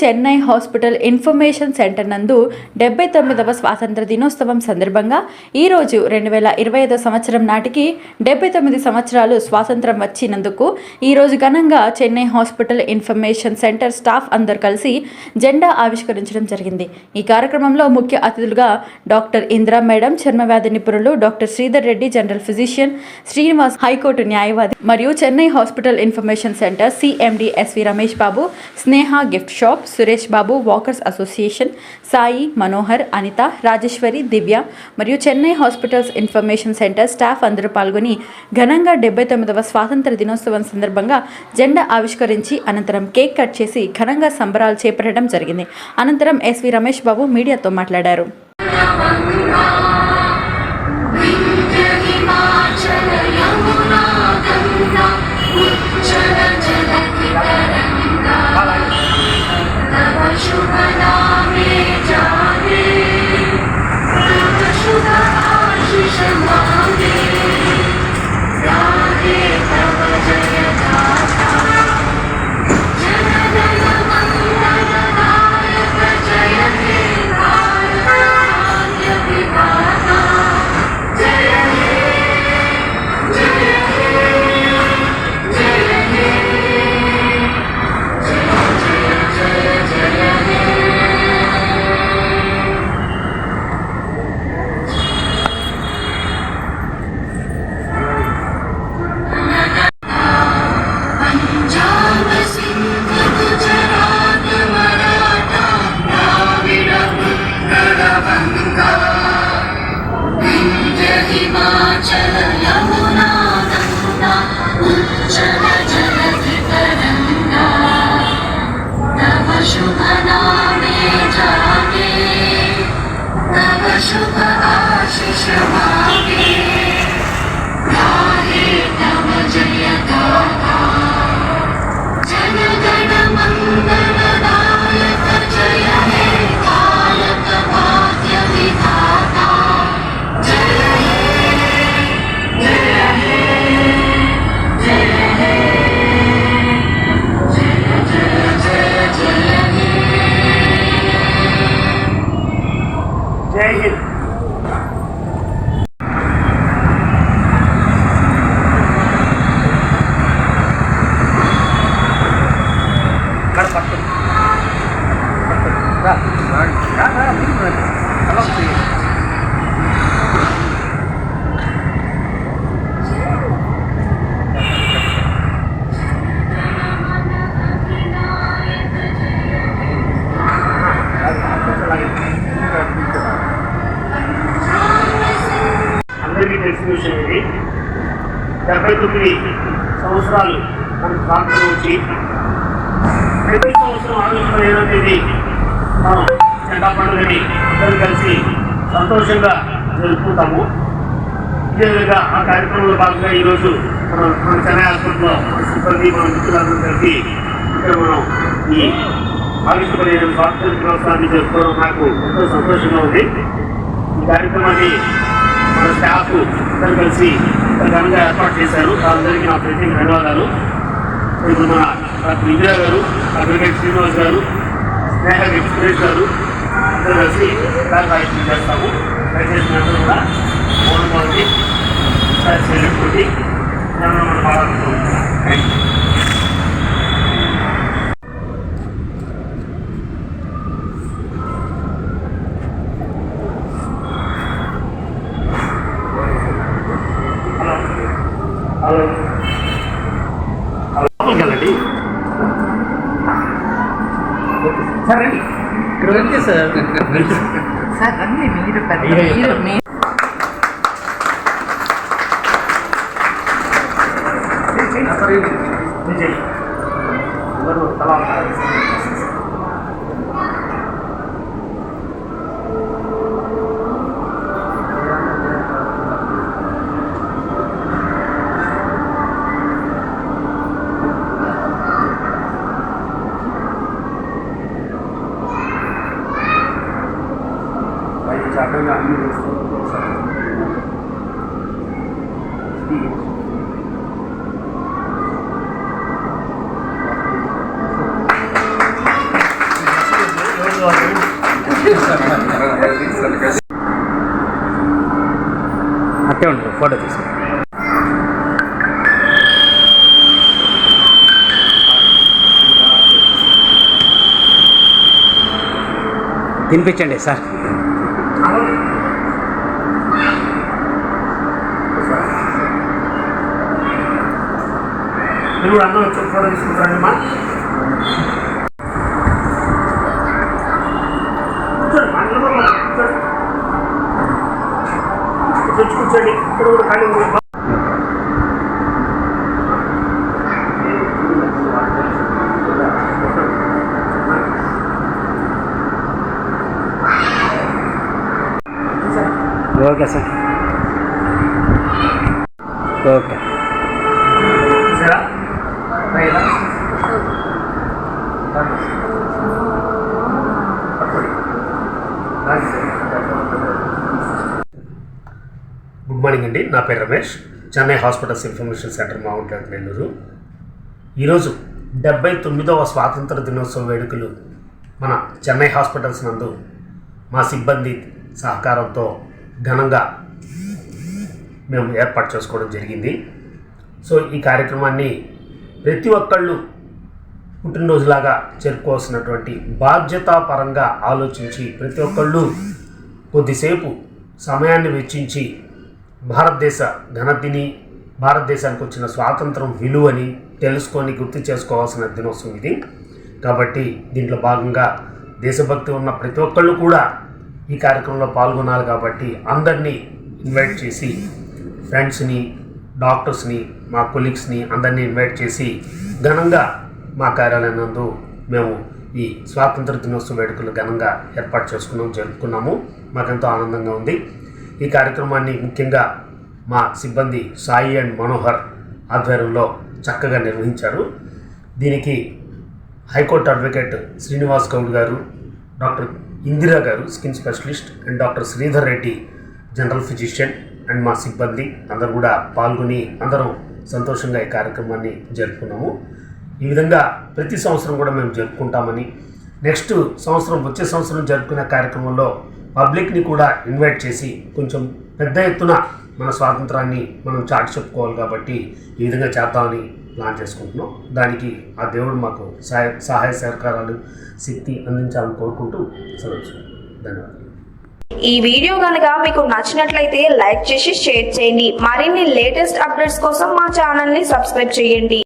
Chennai hospital information centre నందు డెబ్బై తొమ్మిదవ స్వాతంత్ర దినోత్సవం సందర్భంగా ఈరోజు రెండు వేల ఇరవై ఐదో సంవత్సరం నాటికి డెబ్బై తొమ్మిది సంవత్సరాలు స్వాతంత్రం వచ్చినందుకు ఈరోజు ఘనంగా Chennai hospital information center staff అందరు కలిసి జెండా ఆవిష్కరించడం జరిగింది. ఈ కార్యక్రమంలో ముఖ్య అతిథులుగా డాక్టర్ ఇందిరా మేడం చర్మవ్యాధి నిపుణులు doctor Sridhar Reddy general physician Srinivas high court న్యాయవాది మరియు Chennai hospital information center CMD SV Ramesh Babu Sneha gift shop Suresh Babu walkers association Sai Manohar Anitha Rajeshwari Divya మరియు Chennai hospitals information center staff అందరూ పాల్గొని ఘనంగా డెబ్బై తొమ్మిదవ స్వాతంత్ర దినోత్సవం సందర్భంగా జెండా ఆవిష్కరించి అనంతరం కేక్ కట్ చేసి ఘనంగా సంబరాలు చేపట్టడం జరిగింది. అనంతరం ఎస్వి రమేష్ బాబు మీడియాతో మాట్లాడారు. తెలిసిన డెబ్బై తొమ్మిది సంవత్సరాలు మన ప్రాంతంలో వచ్చి ప్రతి సంవత్సరం ఆగస్టు పదిహేనవ తేదీ మనం జెండా పండుగని అందరూ కలిసి సంతోషంగా జరుపుకుంటాము. ఇదే విధంగా ఆ కార్యక్రమంలో భాగంగా ఈరోజు మనం మన చెన్నై హాస్పిటల్లో మన సిబ్బంది మన మిత్రులందరూ కలిసి ఇక్కడ మనం ఈ ఆగస్టు పదిహేను స్వాతంత్ర దినోత్సవాన్ని జరుపుకోవడం నాకు ఎంతో సంతోషంగా ఉంది. ఈ కార్యక్రమాన్ని మన స్టాఫ్ అందరూ కలిసి ఘనంగా ఏర్పాటు చేశారు. వాళ్ళందరికీ నా ప్రత్యేక ధన్యవాదాలు. ఇప్పుడు మన డాక్టర్ ఇందిరా గారు అడ్వకేట్ శ్రీనివాస్ గారు స్నేహ సురేష్ గారు అందరూ కలిసి క్లాస్ ఆయోజన చేస్తాము. దయచేసి అందరూ కూడా మౌనం పాల్గొని చేరుకుంటే మనం మనం మాట్లాడుకుంటాం థ్యాంక్ యూ హలో హలో లోపలికి వెళ్ళండి సార్ రండి ఇక్కడ వెళ్తే సార్ సార్ రండి మీరు పెద్ద అయ్యో, మీరు మీ విజయ్ ఎవరు తలా అట్టే ఉంటారు ఫోటో తీసి. తినిపించండి సార్. మీరు అందరూ వచ్చి ఫోటో తీసుకుంటారండి మా వచ్చి కూర్చోండి. ఇక్కడ కూడా ఖాళీ ఉంది. Okay sir. ఓకే. చూసారా రైలా గుడ్ మార్నింగ్ అండి. నా పేరు Ramesh. Chennai hospitals information center mount Nellore. ఈరోజు డెబ్బై తొమ్మిదవ స్వాతంత్ర దినోత్సవ వేడుకలు మన చెన్నై హాస్పిటల్స్ నందు మా సిబ్బంది సహకారంతో ఘనంగా మేము ఏర్పాటు చేసుకోవడం జరిగింది. సో ఈ కార్యక్రమాన్ని ప్రతి ఒక్కళ్ళు పుట్టినరోజులాగా జరుపుకోవాల్సినటువంటి బాధ్యతాపరంగా ఆలోచించి ప్రతి ఒక్కళ్ళు కొద్దిసేపు సమయాన్ని వెచ్చించి భారతదేశ ఘనతిని భారతదేశానికి వచ్చిన స్వాతంత్రం విలువని తెలుసుకొని గుర్తు చేసుకోవాల్సిన దినోత్సవం ఇది. కాబట్టి దీంట్లో భాగంగా దేశభక్తి ఉన్న ప్రతి ఒక్కళ్ళు కూడా ఈ కార్యక్రమంలో పాల్గొనాలి కాబట్టి అందరినీ ఇన్వైట్ చేసి ఫ్రెండ్స్ని డాక్టర్స్ని మా కొలీగ్స్ని అందరినీ ఇన్వైట్ చేసి ఘనంగా మా కార్యాలయం నందు మేము ఈ స్వాతంత్ర దినోత్సవ వేడుకలు ఘనంగా ఏర్పాటు చేసుకున్నాం జరుపుకున్నాము. మాకెంతో ఆనందంగా ఉంది. ఈ కార్యక్రమాన్ని ముఖ్యంగా మా సిబ్బంది సాయి అండ్ మనోహర్ ఆధ్వర్యంలో చక్కగా నిర్వహించారు. దీనికి హైకోర్టు అడ్వకేట్ శ్రీనివాస్ గౌడ్ గారు డాక్టర్ ఇందిరా గారు skin specialist and doctor Sridhar Reddy general physician and మా సిబ్బంది అందరూ కూడా పాల్గొని అందరం సంతోషంగా ఈ కార్యక్రమాన్ని జరుపుకున్నాము. ఈ విధంగా ప్రతి సంవత్సరం కూడా మేము జరుపుకుంటామని నెక్స్ట్ సంవత్సరం వచ్చే సంవత్సరం జరుపుకునే కార్యక్రమంలో పబ్లిక్ని కూడా ఇన్వైట్ చేసి కొంచెం పెద్ద ఎత్తున మన స్వాతంత్రాన్ని మనం చాటి చెప్పుకోవాలి కాబట్టి ఈ విధంగా చేద్దామని ప్లాన్ చేసుకుంటున్నాం. దానికి ఆ దేవుడు మాకు సహాయ సహాయ సహకారాలు శక్తి అందించాలని కోరుకుంటూ సెలవు ధన్యవాదాలు. ఈ వీడియో కనుక మీకు నచ్చినట్లయితే లైక్ చేసి షేర్ చేయండి. మరిన్ని లేటెస్ట్ అప్డేట్స్ కోసం మా ఛానల్ని సబ్స్క్రైబ్ చేయండి.